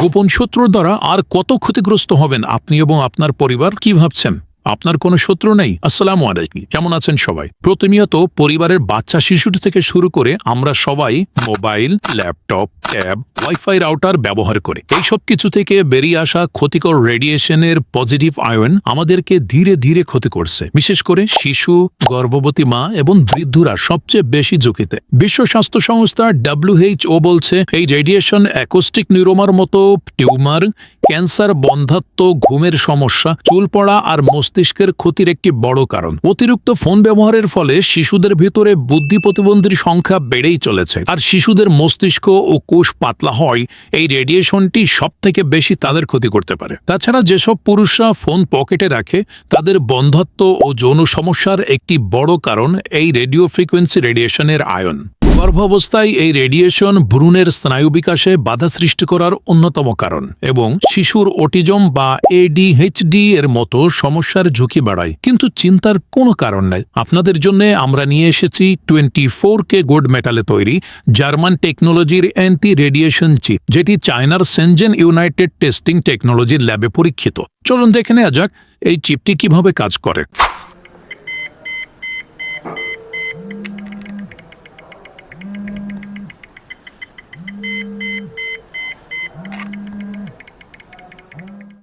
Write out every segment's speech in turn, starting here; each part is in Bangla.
গোপন শত্রুর দ্বারা আর কত ক্ষতিগ্রস্ত হবেন আপনি এবং আপনার পরিবার? কি ভাবছেন? আপনার কোনো শত্রু নেই। আসসালামু আলাইকুম। কেমন আছেন সবাই? প্রতিনিয়ত পরিবারের বাচ্চা শিশুটি থেকে শুরু করে আমরা সবাই mobile, laptop tab wifi router ব্যবহার করে। এই সব কিছু থেকে বেরিয়ে আসা ক্ষতিকর রেডিয়েশনের পজিটিভ আয়ন আমাদেরকে ধীরে ধীরে ক্ষতি করছে। বিশেষ করে শিশু, গর্ভবতী মা এবং বৃদ্ধরা সবচেয়ে বেশি ঝুঁকিতে। বিশ্ব স্বাস্থ্য সংস্থা ডাব্লিউএইচও বলছে, এই রেডিয়েশন অ্যাকোস্টিক নিউরোমার মতো টিউমার, ক্যান্সার বন্ধাত্ম ঘুমের সমস্যা, চুল পড়া আর মস্তিষ্কের ক্ষতির একটি বড় কারণ। অতিরিক্ত ফোন ব্যবহারের ফলে শিশুদের ভিতরে বুদ্ধি প্রতিবন্ধীর সংখ্যা বেড়েই চলেছে। আর শিশুদের মস্তিষ্ক ও কোষ পাতলা হয় এই রেডিয়েশনটি সব থেকে বেশি তাদের ক্ষতি করতে পারে। তাছাড়া যেসব পুরুষরা ফোন পকেটে রাখে, তাদের বন্ধাত্ম ও যৌন সমস্যার একটি বড় কারণ এই রেডিও ফ্রিকোয়েন্সি রেডিয়েশনের আয়ন। গর্ভাবস্থায় এই রেডিয়েশন ভ্রূণের স্নায়ু বিকাশে বাধা সৃষ্টি করার অন্যতম কারণ এবং শিশুর অটিজম বা এডিএইচডি এর মতো সমস্যার ঝুঁকি বাড়ায়। কিন্তু চিন্তার কোনো কারণ নেই। আপনাদের জন্য আমরা নিয়ে এসেছি টোয়েন্টি ফোর কে গোল্ড মেটালে তৈরি জার্মান টেকনোলজির অ্যান্টি রেডিয়েশন চিপ, যেটি চায়নার সেনজেন ইউনাইটেড টেস্টিং টেকনোলজির ল্যাবে পরীক্ষিত। চলুন দেখে নেওয়া যাক এই চিপটি কীভাবে কাজ করে।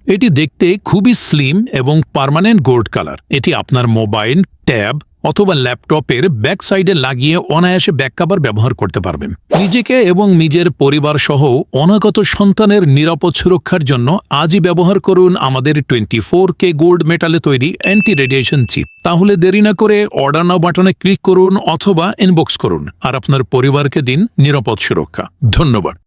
এটি দেখতে খুবই স্লিম এবং পার্মানেন্ট গোল্ড কালার এটি আপনার মোবাইল ট্যাব অথবা ল্যাপটপের ব্যাক সাইডে লাগিয়ে অনায়াসে ব্যাক কাভার ব্যবহার করতে পারবেন। নিজেকে এবং নিজের পরিবার সহ অনাগত সন্তানের নিরাপদ সুরক্ষার জন্য আজই ব্যবহার করুন আমাদের টোয়েন্টি ফোর কে গোল্ড মেটালে তৈরি অ্যান্টি রেডিয়েশন চিপ তাহলে দেরি না করে অর্ডার নাও বাটনে ক্লিক করুন অথবা ইনবক্স করুন। আর আপনার পরিবারকে দিন নিরাপদ সুরক্ষা। ধন্যবাদ।